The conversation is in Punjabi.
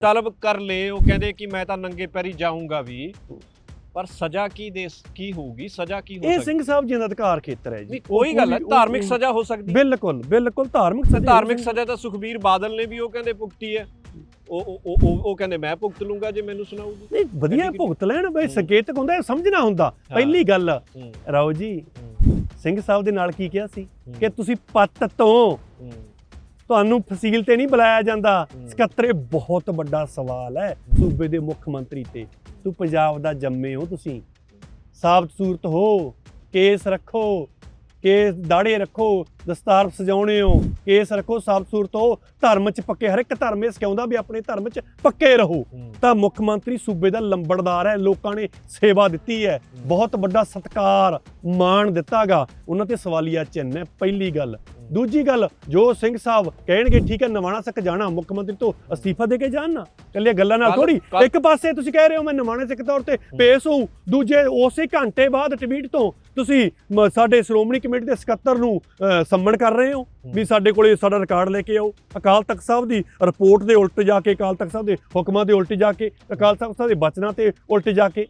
ਤਲਬ ਕਰ ਲੇ ਉਹ ਕਹਿੰਦੇ ਕਿ ਮੈਂ ਤਾਂ ਨੰਗੇ ਪੈਰੀ ਜਾਊਂਗਾ ਵੀ। ਪਰ ਸਜ਼ਾ ਕੀ ਦੇ ਕੀ ਹੋਊਗੀ? ਸਜ਼ਾ ਕੀ ਹੋ ਇਹ ਸਿੰਘ ਸਾਹਿਬ ਜੀ ਦਾ ਅਧਿਕਾਰ ਖੇਤਰ ਹੈ ਜੀ। ਨਹੀਂ ਕੋਈ ਗੱਲ ਹੈ ਧਾਰਮਿਕ ਸਜ਼ਾ ਹੋ ਸਕਦੀ ਬਿਲਕੁਲ ਬਿਲਕੁਲ ਧਾਰਮਿਕ ਸਜ਼ਾ ਧਾਰਮਿਕ ਸਜ਼ਾ ਤਾਂ ਸੁਖਬੀਰ ਬਾਦਲ ਨੇ ਵੀ ਉਹ ਕਹਿੰਦੇ ਭੁਗਤੀ ਹੈ। ਉਹ ਉਹ- ਉਹ ਕਹਿੰਦੇ ਮੈਂ ਭੁਗਤ ਲੂੰਗਾ ਜੇ ਮੈਨੂੰ ਸੁਣਾਉਗੀ ਨਹੀਂ ਵਧੀਆ ਭੁਗਤ ਲੈਣ ਬਈ। ਸੰਕੇਤਕ ਹੁੰਦਾ ਇਹ ਸਮਝਣਾ ਹੁੰਦਾ। ਪਹਿਲੀ ਗੱਲ। ਰਾਓ ਜੀ ਸਿੰਘ ਸਾਹਿਬ ਦੇ ਨਾਲ ਕੀ ਕਿਹਾ ਸੀ? ਕਿ ਤੁਸੀਂ ਪੱਤ ਤੋਂ ਤੁਹਾਨੂੰ ਫਸੀਲ ਤੇ ਨਹੀਂ ਬੁਲਾਇਆ ਜਾਂਦਾ। ਹੂੰ। ਸਕੱਤਰੇ ਬਹੁਤ ਵੱਡਾ ਸਵਾਲ ਹੈ। ਸੂਬੇ ਦੇ ਮੁੱਖ ਮੰਤਰੀ ਤੇ। ਤੂੰ ਪੰਜਾਬ ਦਾ ਜੰਮੇ ਹੋ ਤੁਸੀਂ। ਸਾਬਤ ਸੂਰਤ ਹੋ। ਕੇਸ ਰੱਖੋ। ਕੇਸ ਦਾੜੇ ਰੱਖੋ। ਦਸਤਾਰ ਸਜਾਉਣੇ ਹੋ ਕੇਸ ਰੱਖੋ ਸਾਬਤ ਸੂਰਤ ਹੋ ਧਰਮ ਚ ਪੱਕੇ ਹਰ ਇੱਕ ਧਰਮ ਇਹ ਸਿਖਾਉਂਦਾ ਵੀ ਆਪਣੇ ਧਰਮ ਚ ਪੱਕੇ ਰਹੋ। ਤਾਂ ਮੁੱਖ ਮੰਤਰੀ ਸੂਬੇ ਦਾ ਲੰਬੜਦਾਰ ਹੈ ਲੋਕਾਂ ਨੇ ਸੇਵਾ ਦਿੱਤੀ ਹੈ। ਬਹੁਤ ਵੱਡਾ ਸਤਕਾਰ ਮਾਣ ਦਿੱਤਾਗਾ। ਉਹਨਾਂ ਤੇ ਸਵਾਲੀਆ ਚਿੰਨ੍ਹ ਹੈ ਪਹਿਲੀ ਗੱਲ। ਦੂਜੀ ਗੱਲ ਜੋ ਸਿੰਘ ਸਾਹਿਬ ਕਹਿਣਗੇ ਠੀਕ ਹੈ ਨਵਾਣਾ ਸਿੱਖ ਜਾਣਾ ਮੁੱਖ ਮੰਤਰੀ ਤੋਂ ਅਸਤੀਫਾ ਦੇ ਕੇ ਜਾਣ? ਨਾ ਕੱਲੀਆਂ ਗੱਲਾਂ ਨਾਲ ਥੋੜੀ ਇੱਕ ਪਾਸੇ ਤੁਸੀਂ ਕਹਿ ਰਹੇ ਹੋ ਮੈਂ ਨਵਾਣੇ ਸਿੱਖ ਤੌਰ ਤੇ ਪੇਸ਼ ਹੋਊ। ਦੂਜੇ ਉਸੇ ਘੰਟੇ ਬਾਅਦ ਟਵੀਟ ਤੋਂ ਤੁਸੀਂ ਸਾਡੇ ਸ਼੍ਰੋਮਣੀ ਕਮੇਟੀ ਦੇ ਸਕੱਤਰ ਨੂੰ ਸੰਮਣ ਕਰ ਰਹੇ ਹੋ। ਵੀ ਸਾਡੇ ਕੋਲੇ ਸਾਡਾ ਰਿਕਾਰਡ ਲੈ ਕੇ ਆਓ। ਅਕਾਲ ਤਖਤ ਸਾਹਿਬ ਦੀ ਰਿਪੋਰਟ ਦੇ ਉਲਟ ਜਾ ਕੇ ਅਕਾਲ ਤਖਤ ਸਾਹਿਬ ਦੇ ਹੁਕਮਾਂ ਦੇ ਉਲਟ ਜਾ ਕੇ ਅਕਾਲ ਤਖਤ ਸਾਹਿਬ ਦੇ ਬਚਨਾਂ ਤੇ ਉਲਟ ਜਾ ਕੇ।